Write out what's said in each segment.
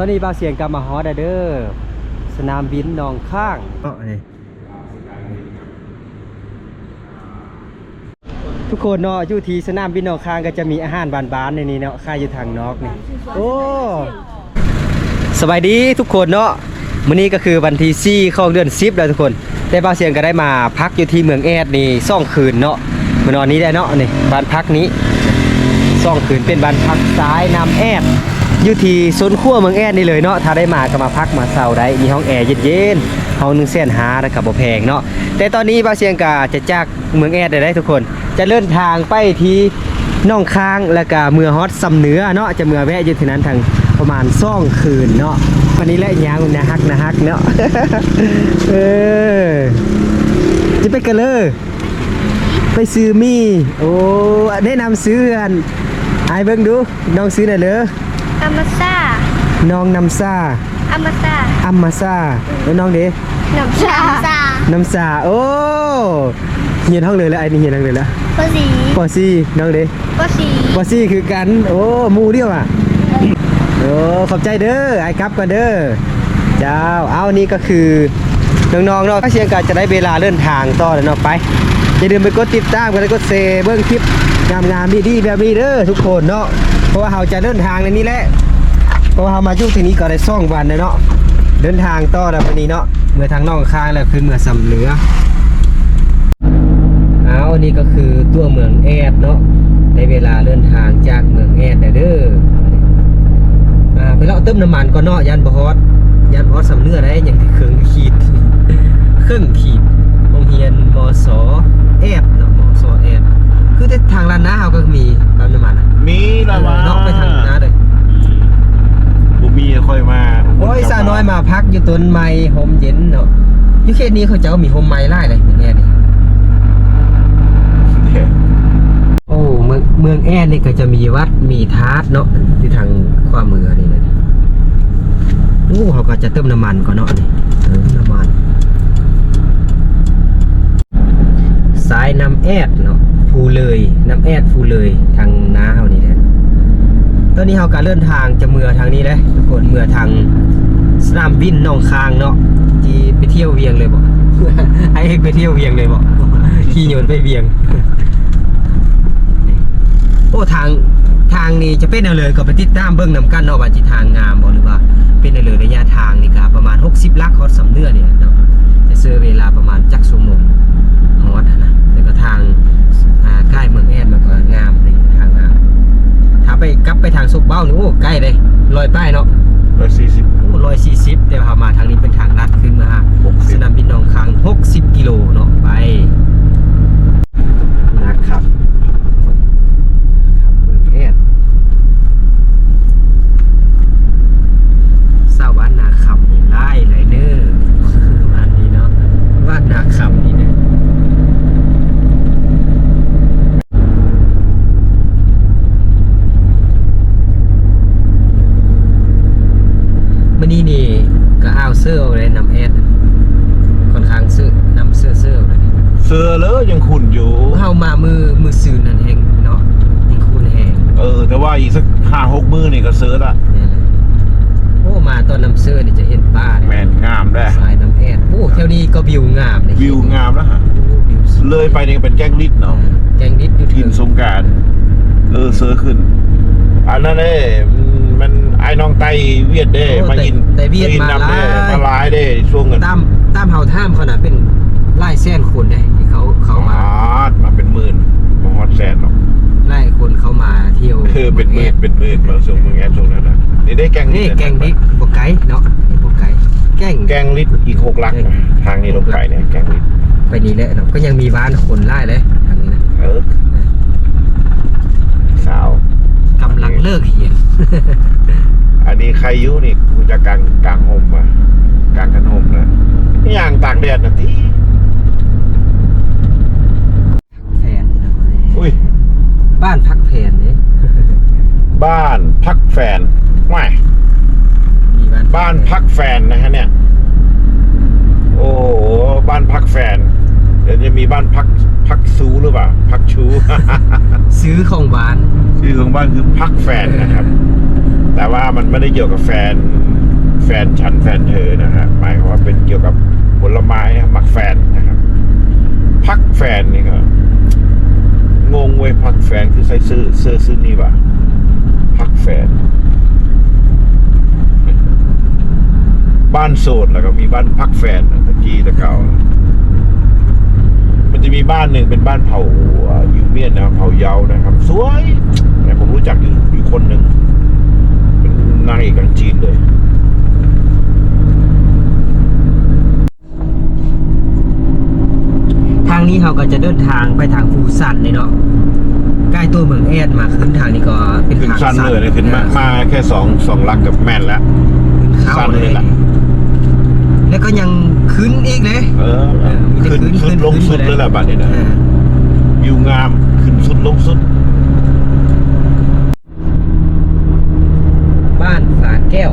ตอนนี้บาวเสียงกลับมาฮอดเด้อสนามบินหนองข้างทุกคนเนาะอยู่ที่สนามบินหนองข้างก็จะมีอาหารบานๆในนี้เนาะค่ายอยู่ทางนอกนี่โอ้สบายดีทุกคนเนาะมื้อนี้ก็คือวันที่4ของเดือน10แล้วทุกคนแต่บาวเสียงก็ได้มาพักอยู่ที่เมืองแอดนี่ซ่องคืนเนาะมื้อนอนนี้ได้เนาะนี่บ้านพักนี้ซ่องคืนเป็นบ้านพักซ้ายน้ำแอด อยู่ที่โซนขั้วเมืองแอดนี่เลยเนาะถ้าได้มาก็มาพักมาเซาได้มีห้องแอร์เย็นๆห้องหนึงแสนหาแล้วก็บ่แพงเนาะแต่ตอนนี้บาเสียงกาจะจากเมืองแอดได้ได้ทุกคน จะเดินทางไปที่น้องค้างแล้วก็เมืองฮอตสำเหนือเนาะจะเมืองแวะอยู่ที่นั้นทางประมาณซ่องคืนเนาะวันนี้แหละยางนะฮักนะฮักเนาะเออจะไปกันเลยไปซื้อมีโอ้แนะนำซื้ออันไอเบิ่งดูน้องซื้อหน่อยเลย อามาซ่าน้องน้ำซาอามาซ่าอัมมาซาแล้วน้องเด้น้ำชาซาน้ำซาโอ้เฮียนห้องเลยแล้วไอ้นี่เฮียนห้องเลยแล้วปสีปอซี่น้องเด้ปสีปอซี่คือกัน โอ้หมูเดียวอะโอ้ขอบใจเด้อไอ้ครับกันเด้อเจ้าเอานี่ก็คือน้องๆเนาะถ้าเชียงกันจะได้เวลาเดินทางต่อแล้วเนาะไปอย่าลืมไปกดติดตามกันแล้วก็เซเบิ้งคลิปงามๆดีๆแบบนี้เด้อทุกคนเนาะเพ ราะว่าเราจะเดินทางในนี้แหละเพราะว่าเรามาอยู่ที่นี้ก็ได้ซ่องวันเลยเนาะเดินทางต่อแล้ววันนี้เนาะเมื่อทางนองค้างแล้วคือเมื่อสำเหลือเอาอันนี้ก็คือตัวเมืองแอดเนาะในเวลาเดินทางจากเมืองแอดเด้ออ่าไปเลาะเติมน้ำมันก่อนเนาะยันบฮอดยันบอดสำเนื้อได้อย่างที่เครื่องขีดเครื่องขีดโรงเรียนมสแอดเนาะมสแอด คือแต่ทางลานน้าเขาก็มีปั๊มน้ำมันอะมีละวะเนาะไปทางน้าเลยบุมีค่อยมาโอ้ยสาวน้อยมาพักอยู่ต้นไม้โฮมเย็นเนาะอยู่เขตนี้เขาเจ้ามีโฮมไม้ไล่เลยเมืองแอดนี่เดี๋ยวโอ้เมืองเมืองแอดนี่ก็จะมีวัดมีทาสเนาะที่ทางขวามือนี่นะโอ้เขาก็จะเติมน้ำมันก่อนเนาะนี่เติมน้ำมันสายน้ำแอด เลยน้ำแอดฟูเลยทางน้าเฮานี่แหละตอนนี้เฮาก็เดินทางจะเมือทางนี้เลยทุกคนเมือทางสนามบินหนองคางเนาะที่ไปเที่ยวเวียงเลยบอกไอ้เอกไปเที่ยวเวียงเลยบอกขี่ยนต์ไปเวียง โอ้ทางทางนี้จะเป็นอะไรก็ไปติดตามเบิ้องนำกันเนาะว่าจิทางงามบ่หรือว่าเป็นอะไรระยะทางนี่ก็ประมาณ 60ลักฮอดสำเนื้อเนี่ยเนาะจะเซอเวลาประมาณจักชั่วโมงฮอดนะแล้วก็ทาง ใกล้เมืองแอนมันก็งามเลยทางงามถ้าไปกลับไปทางสุกเบ้านี่โอ้ใกล้เลยลอยป้ายเนาะร้อยสี่สิบร้อยสี่สิบเดี๋ยวพามาทางนี้เป็นทางลัดขึ้นมาฮะหกสิสบนามบินหนองคายหกสิบกิโลเนาะไปนะครับครับเมืองแอดสาวบ้านนาคำนี่ไล่ไรเนอร์บ้านนี้เนาะบ้านนาคำนี่เนี่ยมื่อนี้นี่ก็อ้าวเสื้อเอาเลยนำแอดค่อนข้างซื้อนำเสื้อเสื้อเอาเลย เสือเลยยังขุ่นอยู่ เฮามามือมือซื้อนั่นเองเนาะยิงคูณแหง เออ แต่ว่าอีกสักห้าหกมือนี่ก็เสือละ นี่แหละโอ้มาตอนนำเสื้อนี่จะเห็นป้า แม เนี่ย นงามได้ สายน้ำแอดโอ้แถวนี้ก็วิวงามเลย วิวงามแล้วฮะ วิวสวย เลยไปนี่ก็เป็นแจ้งลิดเนาะแกงนิดอยู่ทินสงกราร เออเสือขึ้น อันนั้นเด้มันไอ้น้องไตเวียดเด้โอ้มาอินแต่เวียดอินมานำเด้หลายมาหลายเด้ช่วงเงินตามตามเฮาท่ามเขาน่ะเป็นไล่แสนคนเด้ที่เขาเขามาอ๋อมาเป็นหมื่นมาฮอดแสนหรอกไล่คนเขามาเที่ยวคือเป็นหมื่นเป็นหมื่นมาส่งเมืองแอดส่งนั้นนะนี่ได้แกงนี่ลิดแกงนิดบ่ไกลเนาะนี่บ่ไกลแกง แกงลิดอีกหกลักนะทางนี้ลงไก่เนี่ยแกงลิด ไปนี่แหละเนาะก็ยังมีบ้านคนไล่เลยทางนี้นะเออสาวกำลังเลิกเหียนอันนี้ใครอยุนี่กูจะกลางกลางโฮมอะกลางกันโฮมนะนี่อย่างตากแดดนะที่แผนอุ้ยบ้านพักแผนนี่บ้านพักแฟนไม่มีบ้านบ้านพักแฟนนะฮะเนี่ย โอ้โหบ้านพักแฟนเดี๋ยวจะมีบ้านพักพักซูหรือเปล่า พักชูซื้อของบ้าน ชื่อของบ้านคือพักแฟนนะครับ แต่ว่ามันไม่ได้เกี่ยวกับแฟน แฟนฉันแฟนเธอนะฮะหมายความว่าเป็นเกี่ยวกับผลไม้นะหมักแฟนนะครับ พักแฟนนี่ก็งงเว้ยพักแฟนคือใส่เสื้อเสื้อซื้อนี่ป่ะพักแฟน บ้านโสดแล้วก็มีบ้านพักแฟนนะตะกี้ตะเก่า มันจะมีบ้านหนึ่งเป็นบ้านเผ่าเอ่อยูเมียนนะครับเผ่าเยานะครับ สวยแต่ผมรู้จักอยู่อยู่คนหนึ่งเป็นนางเอกหนังจีนเลยทางนี้เราก็จะเดินทางไปทางฟูซันเลยเนาะใกล้ตัวเมืองแอดมาขึ้นทางนี้ก็เป็นขึ้นทางสั้นเลยนะขึ้นมามาแค่สองสองลักกับแม่นแล้วขึ้นเขาสั้นเลเลยยล่ะ แล้วก็ยังขึ้นอีกเลยเออเออมีแต่ขึ้นขึ้นสุดลงขึ้นสุดไปเลยเลยล่ะบัดนี้นะเออวิวงามขึ้นสุดลงสุด บ้านฝาแก้ว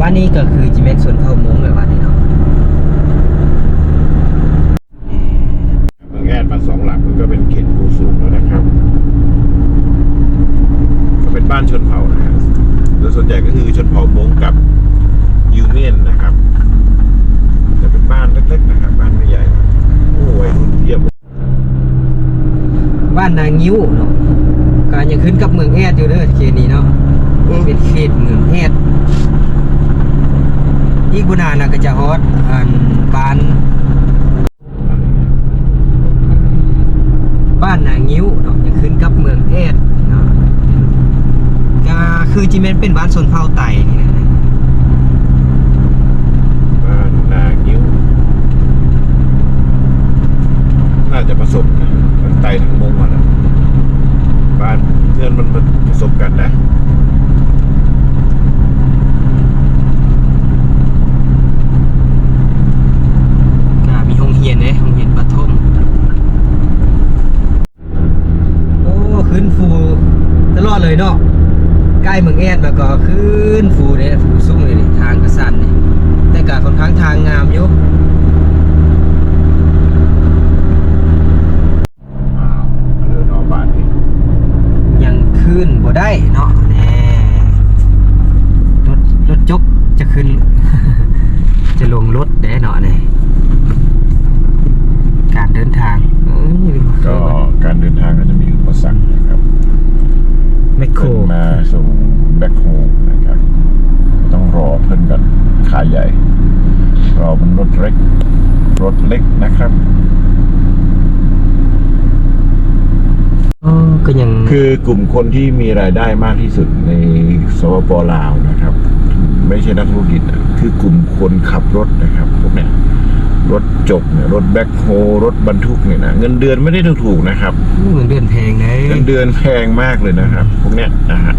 บ้านนี้ก็คือจิเมนสวนเผ่ามงเลยว่านี่เนาะ เมืองแอดมาสองหลักมันก็เป็นเขตภูสูงแล้วนะครับ ก็เป็นบ้านชนเผ่านะฮะโดยส่วนใหญ่ก็คือชนเผ่ามงกับยูเมียนนะครับแต่เป็นบ้านเล็กๆนะครับ บ้านไม่ใหญ่ครับโอ้ยรุ่นเยี่ยม บ้านนางงิ้วเนาะก็ยังขึ้นกับเมืองแอดอยู่เด้อเขตนี้เนาะเป็นเขตเมืองแอดอีกบุนานน่ะก็จะฮอดอันบ้าน บ้านนางิ้วเนาะยังขึ้นกับเมืองเอดเนาะก็คือจิเมนเป็นบ้านชนเผ่าไต่นี่นะบ้านนางิ้วน่าจะผสมนะทั้ง ไตทั้งมงอะบ้านเพื่อนมันประสบกันนะ ก็มีโรงเรียนเด้โรงเรียนประถมโอ้ขึ้นฟูตลอดเลยเนาะใกล้เมืองเอดแล้วก็ขึ้นฟูเนี่ยฟูสูงเลยนี่ทางกระสันนี่แต่ก็ค่อนข้างทางงามอยู่ เรือนอบานนี่ ยังขึ้นบ่ได้เนาะแน่รถรถจกจะขึ้น จะลงรถแน่เนาะนี่การเดินทางเอ้ย ก็การเดินทางก็จะมีอุปสรรคนะครับ แมคโครเพิ่นมาส่งแบ็คโฮมนะครับ ต้องรอเพิ่นกันขาใหญ่ รอบนรถเล็ก รถเล็กนะครับอ๋อก็ยังคือกลุ่มคนที่มีรายได้มากที่สุดในสปปลาวนะครับ ไม่ใช่นักธุรกิจอะคือกลุ่มคนขับรถนะครับพวกเนี้ย รถจกเนี่ยรถแบ็คโฮรถบรรทุกเนี่ยนะเงินเดือนไม่ได้ถูกๆนะครับเงินเดือนแพงเลยเงินเดือนแพงมากเลยนะครับ พวกเนี้ยนะฮะ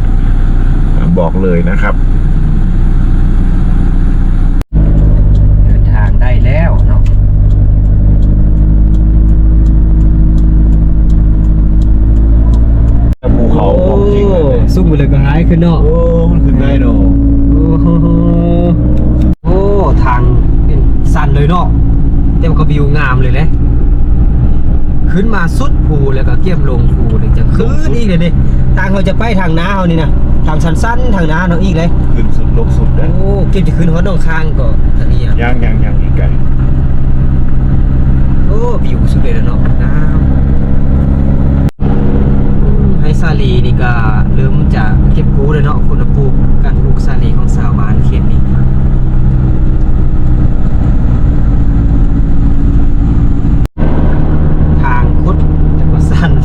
บอกเลยนะครับเดินทางได้แล้วเนาะภูเขาของจริงเลยเนี่ยสู้เลยก็หายขึ้นเนาะ โอ้มันขึ้นได้เนาะโอ้โหโอ้ ทางเป็นสั้นเลยเนาะ แต่มันก็วิวงามเลยแหละขึ้นมาสุดภูแล้วก็เกี่ยมลงภูเลยจะขึ้นอีกเลยดิทางเขาจะไปทางน้าเขานี่นะทางสั้นๆทางน้าเนาะอีกเลยขึ้นสุดลงสุดนะโอ้เก็บจะขึ้นหัวดองคางก็ทางนี้อะยังยังยังอีกไกลโอ้วิวสุดเลยแล้วเนาะน้ำให้ซาลีนี่ก็เริ่มจะเก็บกู้เลยเนาะคุณปลูกการปลูกซาลีของสาวบ้านเขตนี้ ทางคุดแต่ก็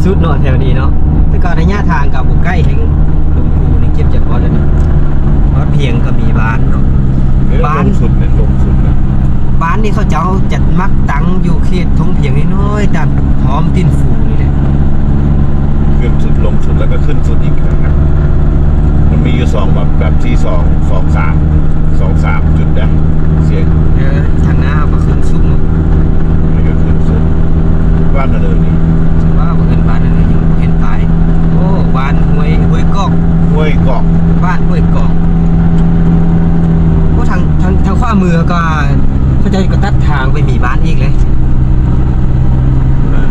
สั้นสุดเนาะแถวนี้เนาะแต่ก็ระยะทางกับบุใกล้แห่งลงภูนี่เก็บจากพอแล้วนี่เพราะเพียงก็มีบ้านเนาะเออบ้านลงสุดเนี่ยลงสุดนะบ้านนี่เขาเจ้าจัดมักตังอยู่เขตทงเพียงน้อยๆตามพร้อมตินฟูนี่แหละขึ้นสุดลงสุดแล้วก็ขึ้นสุดอีกนะครับมันมีอยู่สองแบบแบบที่สองสองสามสองสามจุดนะเสียงเออทางหน้าก็ขึ้นสูงเนาะนี่ก็ขึ้นสุดบ้านนาเดินนี่ ห้วยเกาะบ้านห้วยกอกโอ้ทางทางทางขวามือก็เขาจะก็ตัดทางไปมีบ้านอีกเลยนะ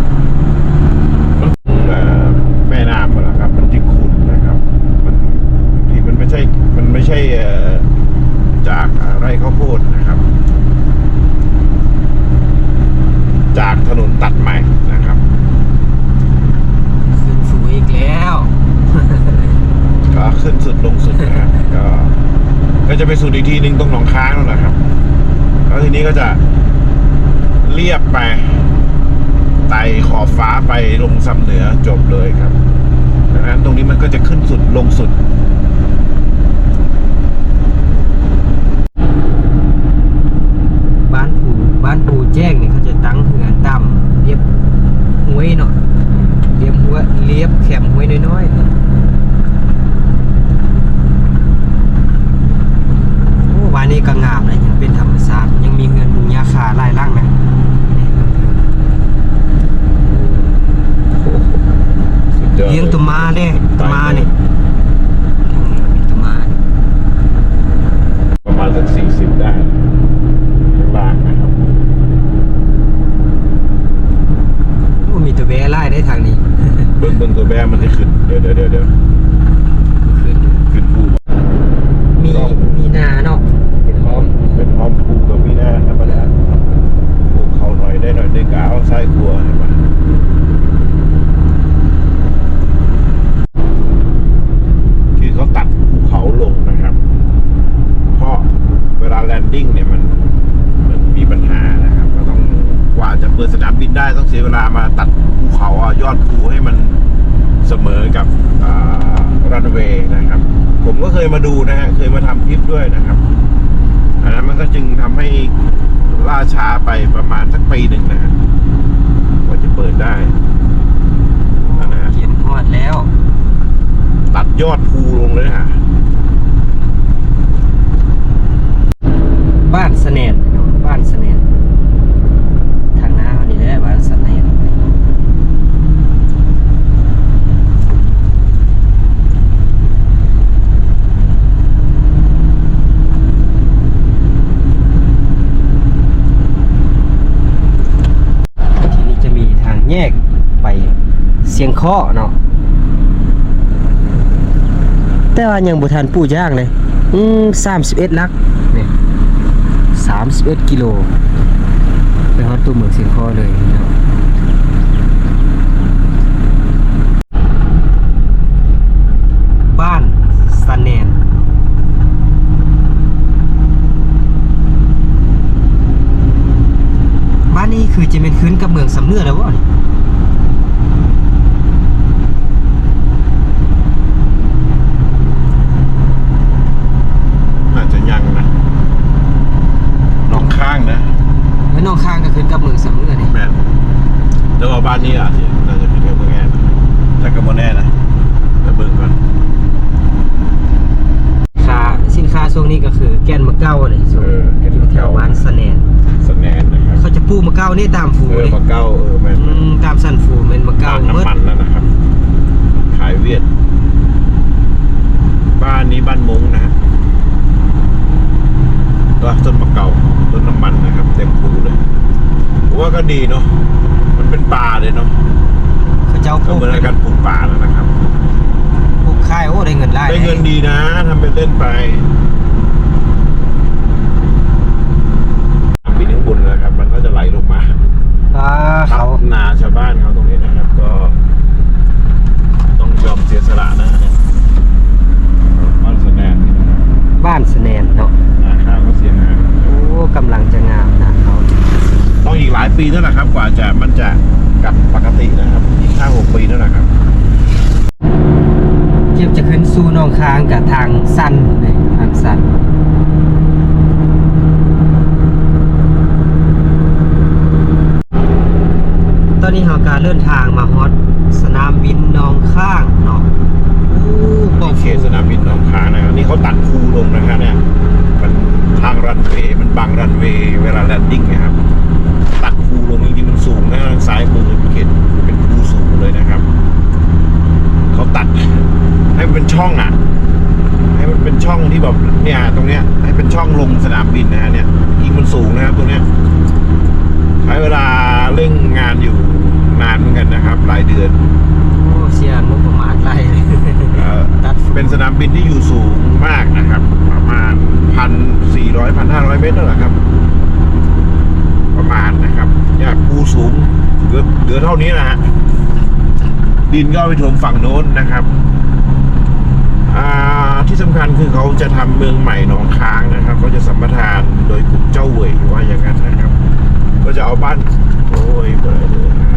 มันเอ่อแม่น้ำอะนะครับ มันที่ขุ่นนะครับมันที่มันไม่ใช่มันไม่ใช่เอ่อจากอ่าไร่ข้าวโพดนะครับ จากถนนตัดใหม่นะครับ ขึ้นสูงอีกแล้ว ก็ ขึ้นสุดลงสุดนะครับก็ก็จะไปสุดอีกทีหนึ่งตรงหนองค้างนั่นแหละครับ แล้วทีนี้ก็จะเรียบไปไต่ขอบฟ้าไปลงซ้ำเหนือจบเลยครับดังนั้นตรงนี้มันก็จะขึ้นสุดลงสุดบ้านปูบ้านปูแจ้งเนี่ยเขาจะตั้งเหือต่ำเรียบห้วยเนาะเรียบหัวเรียบแคมห้วยน้อยๆโอ้บ้านนี้ก็งามนะยังเป็นธรรมชาติยังมีเงินมุงยาคาไล่ล่างนะนี่ สุดยอด เลี้ยงตัวมาเด้ตัวมาเนี่ยทางนี้มีตัวมา ประมาณสักสี่สิบได้ข้างล่างนะครับ โอ้มีตัวแบไล่ได้ทางนี้ เบื้องเบื้องตัวแบมันจะขึ้น เดี๋ยวเดี๋ยวเดี๋ยวเดี๋ยว ขึ้น ขึ้นภู มีมีนาเนาะเป็นพร้อม เป็นพร้อมภูกับพี่หน้าธรรมดาปลูกเขาหน่อยได้หน่อยได้กะเอาไส้กลัวเห็นปะคือเขาตัดภูเขาลงนะครับ เพราะเวลาแลนดิ้งเนี่ยมันมันมีปัญหานะครับก็ต้องกว่าจะ เปิดสนามบินได้ต้องเสียเวลามาตัดภูเขาอะยอดภูให้มันเสมอกับรันเวย์นะครับ ผมก็เคยมาดูนะฮะเคยมาทำคลิปด้วยนะครับอันนั้นมันก็จึงทำให้ล่าช้าไปประมาณสักปีหนึ่งนะฮะกว่าจะเปิดได้นะฮะเขียนฮอดแล้ว ตัดยอดภูลงเลยนะฮะบ้านเสนดบ้านเสนดทางหน้านี่ได้บ้านเสนดที่นี่จะมีทางแยกไปเสียงเคาะเนาะแต่ว่ายังบ่ทันปูย่างเลยอืม31ลักนี่31กิโลไปฮอดตัวเมืองเสียงคอเลยเนาะบ้านสะแนนบ้านนี้คือจะเป็นคืนกับเมืองสำเนือแล้ววะน่าจะยังนะหน้องข้างนะ แล้วน้องข้างก็คืนกับเมืองสำเนือนี่ แมนเดี๋ยวเอา บ้านนี้อะน่าจะเป็นเรื่องเมืองแอนแต่ก็บ่แน่นะแต่เบิ่งก่อนค่าสินค้าช่วงนี้ก็คือแกนมะเก้าเลยช่วงนี้อยู่แถวบ้านสะแนนสแนนนะครับเขาจะปลูกมะเก้านี่ตามฟูเออเลยมาเก้าเออแมนอืมตามสันฟูเป็นมะเก้าบ้านเมื่อน้ำมันแล้วนะครับ ขายเวียด บ้านนี้บ้านมงนะฮะก็ต้นมะเก่าต้นน้ำมันนะครับ เต็มภูเลยผมว่าก็ดีเนาะ มันเป็นป่าเลยเนาะเขาเจ้าปก็ลูกเหมือนการปลูกป่าแล้วนะครับ ปลูกค่ายโอ้ได้เงินได้ได้เงินดีนะทำเป็นเล่นไปปีนข้างบนนะครับ มันก็จะไหลลงมาอ่าทัเขาบนาชาวบ้านเขาตรงนี้นะครับ ก็ ต้องยอมเสียสละนะเนี่ยบ้านสแนนนี่นะครับ บ้านสะแนนเนาะ นาข้าวก็เสียหาย โอ้กำลังจะงามนะเขา ต้องอีกหลายปีนั่นแหละครับ กว่าจะมันจะกลับปกตินะครับ อีกห้าหกปีนั่นแหละครับ เก็บจะขึ้นสู่หนองค้างกับทางสั้นเลยทางสั้นตอนนี้ เดินทางมาฮอตสนามบินหนองข้างเนาะโอ้ปอเขตสนามบินหนองคายนะครับนี่เขาตัดคูลงนะครับเนี่ยมันทางรันเวย์มันบังรันเวย์เวลาแลนดิ้งนะครับตัดคูลงจริงๆมันสูงนะซ้ายมือเขตเป็นคูสูงเลยนะครับเขาตัดให้มันเป็นช่องอะให้มันเป็นช่องที่แบบเนี่ยตรงเนี้ยให้เป็นช่องลงสนามบินนะฮะเนี่ยยิงมันสูงนะครับตรงเนี้ยใช้เวลาเร่งงานอยู่ นานเหมือนกันนะครับ หลายเดือนโอ้เสียงบประมาณไรเอ่อตัดเป็นสนามบินที่อยู่สูงมากนะครับ ประมาณพันสี่ตรนั่นแหละครับ ประมาณนะครับเนี่ยภูสูงเหลือเหลือเท่านี้นะฮะดินก็เอาไปถมฝั่งโน้นนะครับอ่าที่สำคัญคือเขาจะทำเมืองใหม่หนองค้างนะครับเขาจะสัมปทานโดยกลุ่มเจ้าเหวยว่าอย่างนั้นนะครับ ก็จะเอาบ้านโอ้ยเบอร์เลยนะ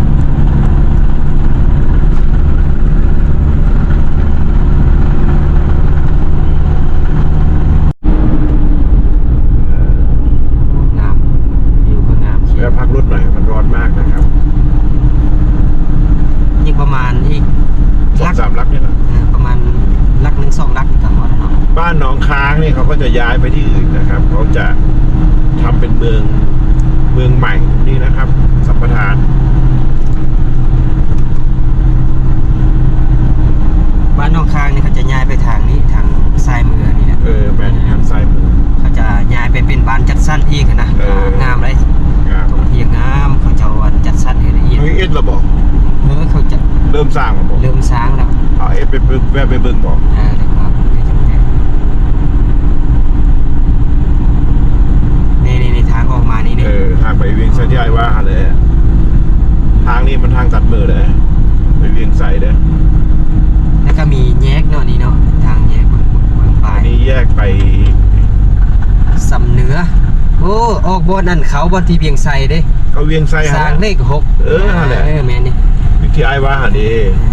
แวะไปเบิ่งบอกเออแล้วก็เดี๋ยวจะแจ้งนี่นี่นี่ทางออกมานี่นี่เออทางไปเวียงไส้ที่ไอ้ว่าเลยอะทางนี้มันทางตัดมือเลยไปเวียงใส่เด้อแล้วก็มีแยกเนาะนี่เนาะทางแยกเมืองเมืองปลาอัยนนี้แยกไปสำเหนือโอ้ออกบนนั่นเขาบนที่เบียงไซเด้ก็เวียงไส้สร้างเลขหกเออนั่นแหละ เออแม่นนี่ ที่ไอ้ว่าดีแม่นแล้วแม่นแล้วนี่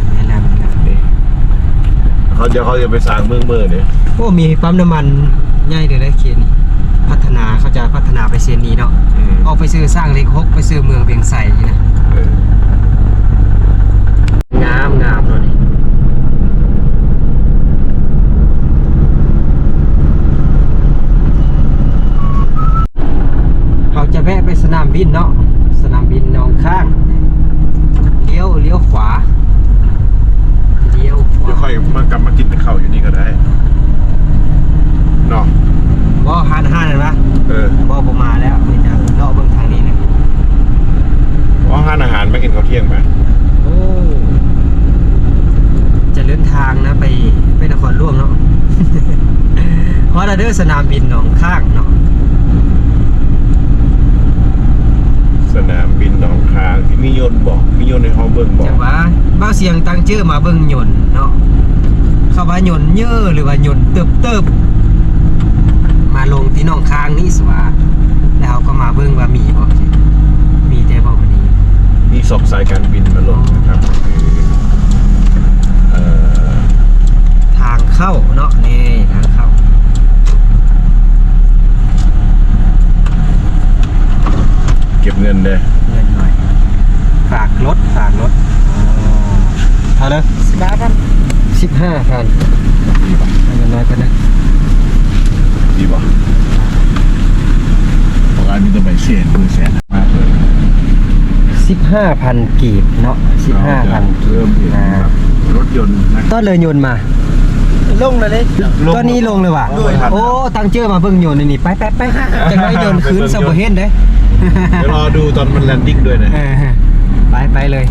เขาจะเขาจะไปสร้างเมืองเมืองเนี่ยโอ้มีปั๊มน้ำมันใหญ่เลยนะเขตนี้พัฒนาเขาจะพัฒนาไปเส้นนี้เนาะอืมออกไปซื้อสร้างเลขหกไปซื้อเมืองเบียงไซนะเอองามงามเนาะนี่เขาจะแวะไปสนามบินเนาะสนามบินหนองข้างเลี้ยวเลี้ยวขวาเลี้ยวข เดี๋ยว วา ค่อยมากลับมากินข้าวอยู่นี่ก็ได้เนาะ บ่หันหันเห็นปะ เออ บ่ผมมาแล้วนี่จะเลาะเบิ่งทางนี้นะ ว่าห้า นอาหารไม่กินข้าวเที่ยงไหมโอ้จะเดินทางนะไปไปนครหลวงเนาะเพราะเราเดินสนามบินหนองข้างเนาะสนามบินหนองคายที่มียนต์บอกมียนต์ในห้องเบิ้งบอกจังหว่าบ้าวเสียงตั้งชื่อมาเบิ่งหยนต์เนาะเข้าว่าหยนต์เยอะหรือว่าหยนต์เติบเติบมาลงที่หนองค้างนี่สว่าแล้วก็มาเบิ่งว่ามีบ่มีแต่บ่วันนี้ มีสองสายการบินมาลงนะครับคือเอ่อทางเข้าเนาะนี่ทางเข้าเก็บเงินเด้เงินหน่อย ฝากรถฝากรถเท่าไหร่บ้ากันสิบห้าพันเงินน้อยกันนะดีบอกของอันมีแต่ใบเสียนคือแสนมากเลย สิบห้าพันกีบเนาะสิบห้าพันกีเริ่มบเห็นนะครับรถยนต์นะต้นเลยโยนมา ลงเลยเลยต้นนี้ลงเลยว่ะด้วยครับโอ้ตังเจอมาเบิ่งโยนนี่ไปไปไปจะไม่โยนคืนสบเห็นเด้เดี๋ยวรอดูตอนมันแลนดิ้งด้วยนะเออไปไปเลย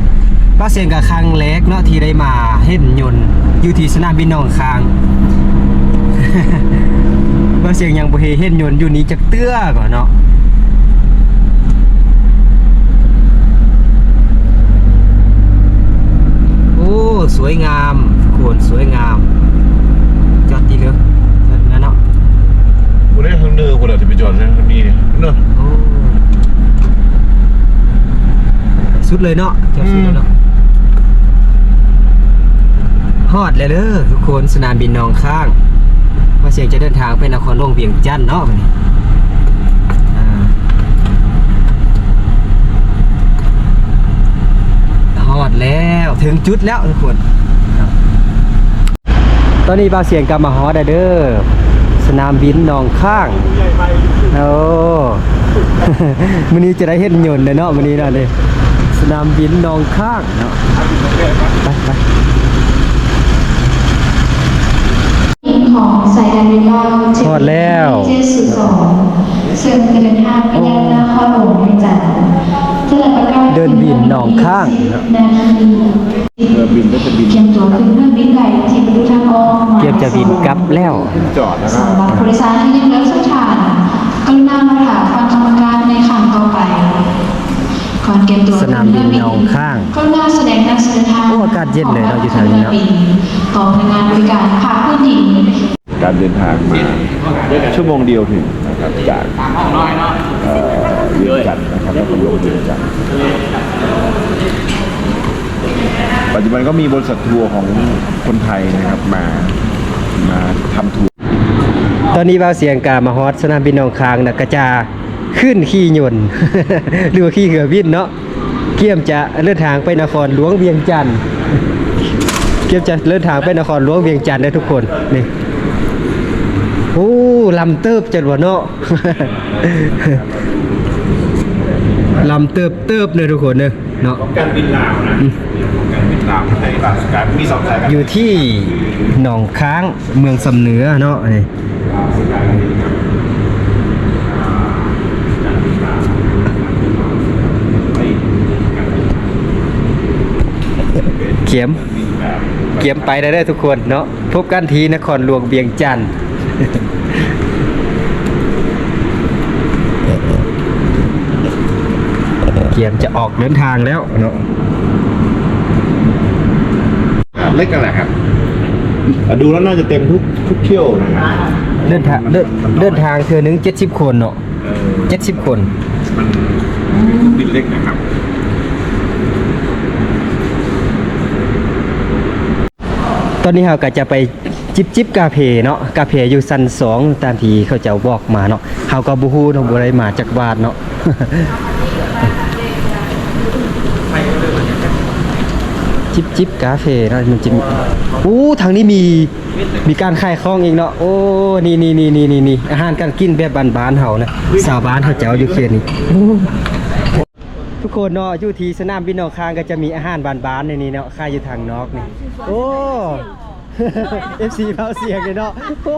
ก็เสียงกับครั้งเล็กเนาะที่ได้มาเห็นยนต์อยู่ที่สนามบินหนองคางว่าเสียงยังบ่เฮเห็นยนต์อยู่นี้จักเตื้อก่อนเนาะโอ้ สวยงามโขนสวยงาม จอดดีเลยจอดงั้นเนาะคุณได้ข้างเนื้อคุณอาจจะไปจอดนะข้างนี้เนี่ยเนอะโอ้สุดเลยเนาะจอดสุดเลยเนาะฮอดเลยเด้อทุกคนสนามบินหนองข้างว่าเสียงจะเดินทางไปนครหลวงเวียงจันทน์เนาะวันนี้อ่าฮ อดแล้วถึงจุดแล้วทุกคนครับตอนนี้บาเสียงกลับมาฮอดแล้วเด้อสนามบินหนองข้างใหญ่ไปโอ้มื้อนี้จะได้เห็นยนต์เลยเนาะมื้อนี้เนาะนี่สนามบินหนองข้างเนาะไปไปของสายการบินว่าทอดแล้วเจสุสอง ซึ่งเดินทางไปยังนครหลวงในจันทร์เจริญประกาศเดินบินหนองข้างนาทีเรือบินก็จะบินเตรียมตัวขึ้นเครื่องบินใหญ่ที่ประตูทางออกเตรียมจะบินกลับแล้วขึ้นจอดแล้วก็สำหรับผู้โดยสารที่ยังเลือกเส้นทางกรุณามาถามฟังกรรมการในขังต่อไปก่อนเก็บตัวสนามบินหนองข้างกรุณาแสดงนักแสดงทางโอ้อากาศเย็นเลยเนอะอยู่แถวนี้เนอะต่อพนักงานบริการภาคพื้นดิน การเดินทางมาชั่วโมงเดียวถึงนะครับจากเอ่อเวียงจันทร์นะครับแล้วก็ลงเวียงจันทร์ปัจจุบันก็มีบริษัททัวร์ของคนไทยนะครับมามาทำทัวร์ตอนนี้บ่าวเสียงกามาฮอดสนามบินหนองคางนะกระจาขึ้นขี่ยนต์หรือว่าขี่เหือบินเนาะเกี่ยมจะเดินทางไปนครหลวงเวียงจันทน์เกี่ยมจะเดินทางไปนครหลวงเวียงจันทน์ได้ทุกคนนี่ โอ้ลำเติบจัดวะเนาะลำเติบเติบเลยทุกคนเนอะเนาะการบินลาวนะการบินลาวในบางสกายมีสองสายการอยู่ที่หนองค้างเมืองสำเหนือเนาะนี่เขียมเขียมไปได้ได้ทุกคนเนาะพบกันทีนครหลวงเวียงจันทน์ เขียมจะออกเดินทางแล้วเนาะเล็กกันแหละครับอะดูแล้วน่าจะเต็มทุกทุกเที่ยวนะครับเดินทางเดินเดินทางเทือนึงเจ็ดสิบคนเนาะเออเจ็ดสิบคน มันบินเล็กนะครับตอนนี้เราก็จะไป จิบจิบกาเพเนาะกาเพอยู่ซันสองตามที่เขาเจะบอกมาเนาะเขาก็บูฮูเนาะบ่ได้มาจากบ้านเนาะจิบจิบกาเฟเนาะมันจะมีอู้ทางนี้มีมีการขายของอีกเนาะโอ้นี่นี่นี่นี่นี่นี่อาหารการกินแบบบ้านๆเฮานะสาวบ้านเขาเจ้าอยู่เขตนี้ทุกคนเนาะอยู่ที่สนามบินหนองคางก็จะมีอาหารบานๆในนี้เนาะค่ายอยู่ทางนอกนี่โอ้ FC เบาเสียงเลยเนาะโอ้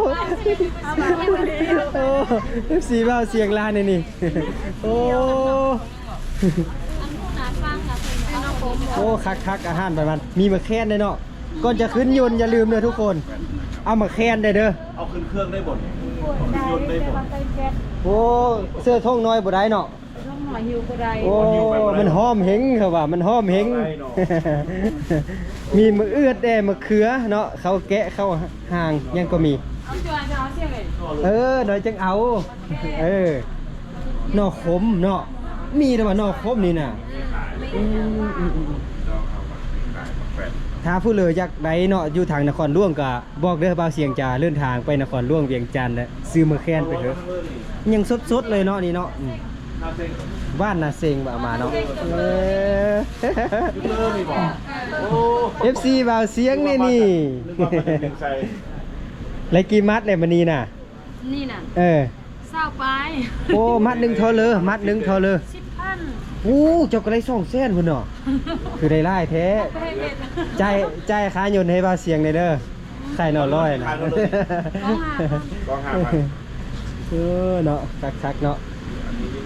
โอ้ FC เบาเสียงลานในนี่โอ้โอ้คักคักๆอาหารบานๆมีมะแคนด้วยเนาะก่อนจะขึ้นยนต์อย่าลืมเด้อทุกคน เอามะแคนได้เด้อเอาขึ้นเครื่องได้หมดยนต์ได้หมดโอ้เสื้อท่งน้อยบ่ได้เนาะ โอ้มันหอมเฮงเขาว่ามันหอมเฮงมีมะเอือดแด่มะเขือเนาะเขาแกะเข้าห่างยังก็มีเออหน่อยจังเอา เออหน่อขมเนาะมีแต่ว่าหน่อขมนี่น่ะอืมอืมอืมถ้าผู้เลยอยากได้เนาะอยู่ทางนครหลวงก็บอกเด้อบ่าวเสียงจะเลื่อนทางไปนครหลวงเวียงจันทน์นะซื้อมะแคนไปเถอะยังสดๆเลยเนาะนี่เนาะอืม บ้านนาเซงบ่ามาเนาะเออ FC บ่าวเสียงนี่นี่ไรกี่มัดเลยมันนี่น่ะ นี่น่ะ เออเศร้าไป โอ้มัดหนึ่งเท่าเลยมัดหนึ่งเท่าเลยสิบพันอู้เจ้าก็ได้สองเส้นพุ่นเนาะคือได้ไล่แท้ไปให้เบ็ดใจใจายค้ายนต์ให้บ่าวเสียงเลยเด้อไข่หน่อร้อยนะลองหามาเออเนาะคักๆเนาะ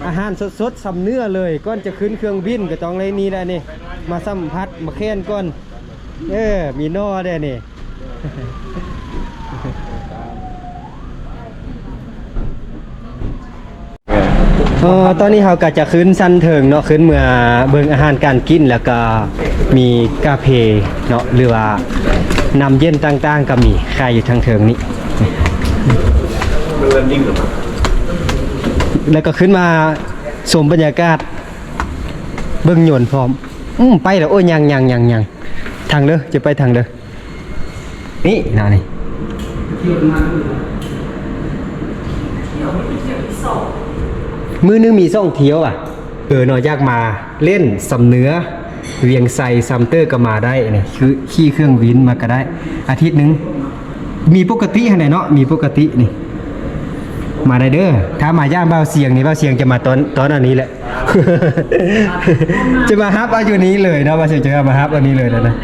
อาหารสดๆสำเนื้อเลยก่อนจะขึ้นเครื่องบินก็ต้องเลยนี่แหละนี่ มาสัมผัสมาเค้นก่อนเออมีนอได้นี่เออตอนนี้เราก็จะขึ้นสั้นเถิงเนาะขึ้นเมื่อเบิ่งอาหารการกินแล้วก็มีกาเพเนาะหรือว่านำเย็นต่างๆ ก็มีขายอยู่ทางเถิงนี้ แล้วก็ขึ้นมาสมบรรยากาศ เบิ่งหยนพร้อม อืมไปแล้วโอ้ยยังยังยังยังทางเด้อจะไปทางเด้อนี่นานี่มือนึงมีซ่องเที่ยวอะเออหน่อยยากมาเล่นสำเนื้อเวียงไซซัมเตอร์ก็มาได้นี่คือขี่เครื่องวินมาก็ได้ อาทิตย์หนึงมีปกติให้ไหนเนาะมีปกตินี่ มาได้เด้อถ้ามาย่านเบาเสียงนี่เบาเสียงจะมาตอนตอนอันนี้แหละ จะมาฮับเอาอยู่นี้เลยเนาะเบาเสียงจะมาฮับอันนี้เลยแล้วนะ